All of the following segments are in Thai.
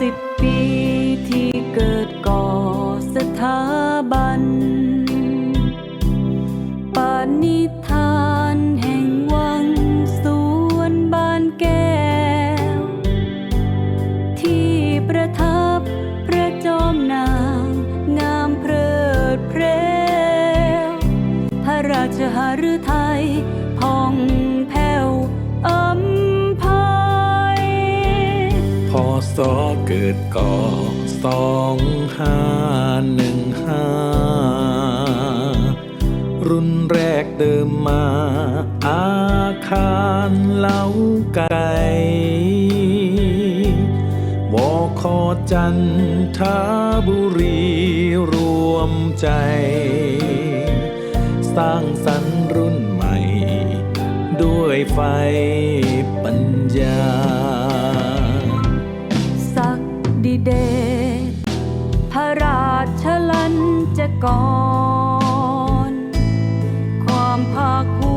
สิบปีที่เกิดก่อสถาบันปานิธานแห่งวังสวนบ้านแก้ว ที่ประทับพระจอมนางงามเพลิดเพลวพระราชหฤทัย ศเกิดก่อสองห้าหนึ่งห้ารุ่นแรกเดิมมา อาคารเล้าไก่วอคอจันทบุรีรวมใจ สร้างสรรค์รุ่นใหม่ ด้วยไฟปัญญา ดิเดชพระราชลันจกร ความภาคภู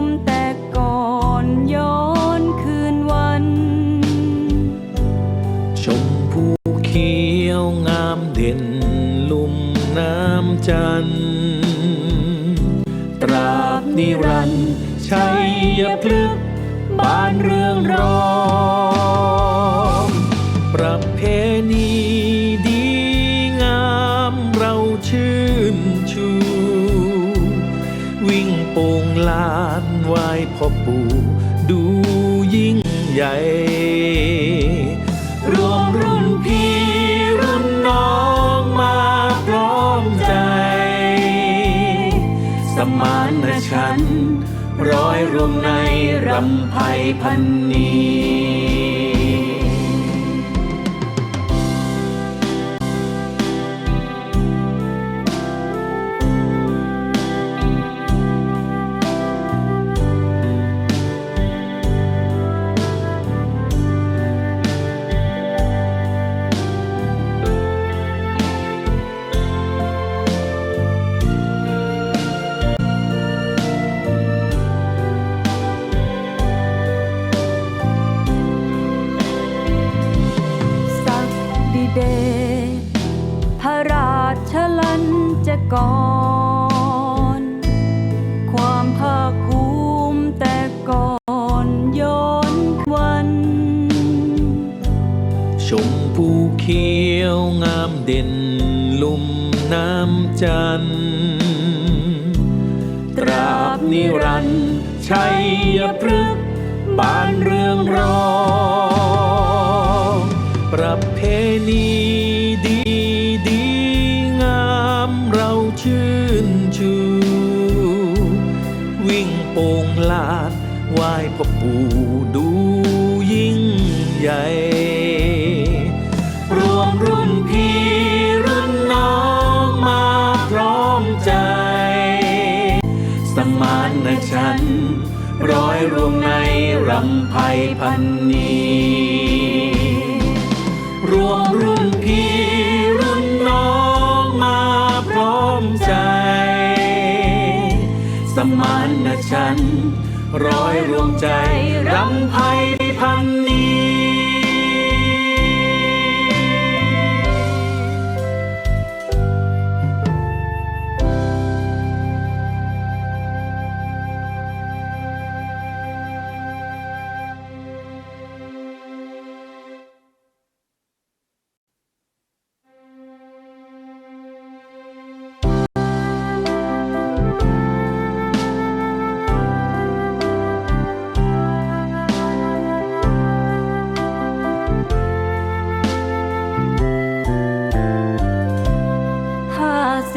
มิแต่ก่อนย้อนคืนวัน ชมพูเขียวงามเด่นลุ่มน้ำจันทร์ตราบนิรันดร์ชัยพฤกษ์บ้านเรื่องรอง ลานไหวพ่อปู่ดูยิ่งใหญ่ รวมรุ่นพี่รุ่นน้องมาพร้อมใจ สมานฉัน ร้อยรวมในรำไพพันนี เดชพระราชลันจะกร ความภาคภูมิแต่ก่อนย้อนวัน ชมพูเขียวงามเด่นลุ่มน้ำจันทร์ตราบนิรันดร์ชัยพฤกษ์บานเรืองรองประเพ ณีดีดีงามเราชื่นชู วิ่งโป่งลานไหว้พ่อปู่ดูยิ่งใหญ่ รวมรุ่นพี่รุ่นน้องมาพร้อมใจ สมานฉัน ร้อยรวมในรำไพพันนี รวมรุ่นพี่รุ่นน้องมาพร้อมใจ สมานฉันท์ร้อยรวมใจรำไพพัน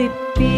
it be?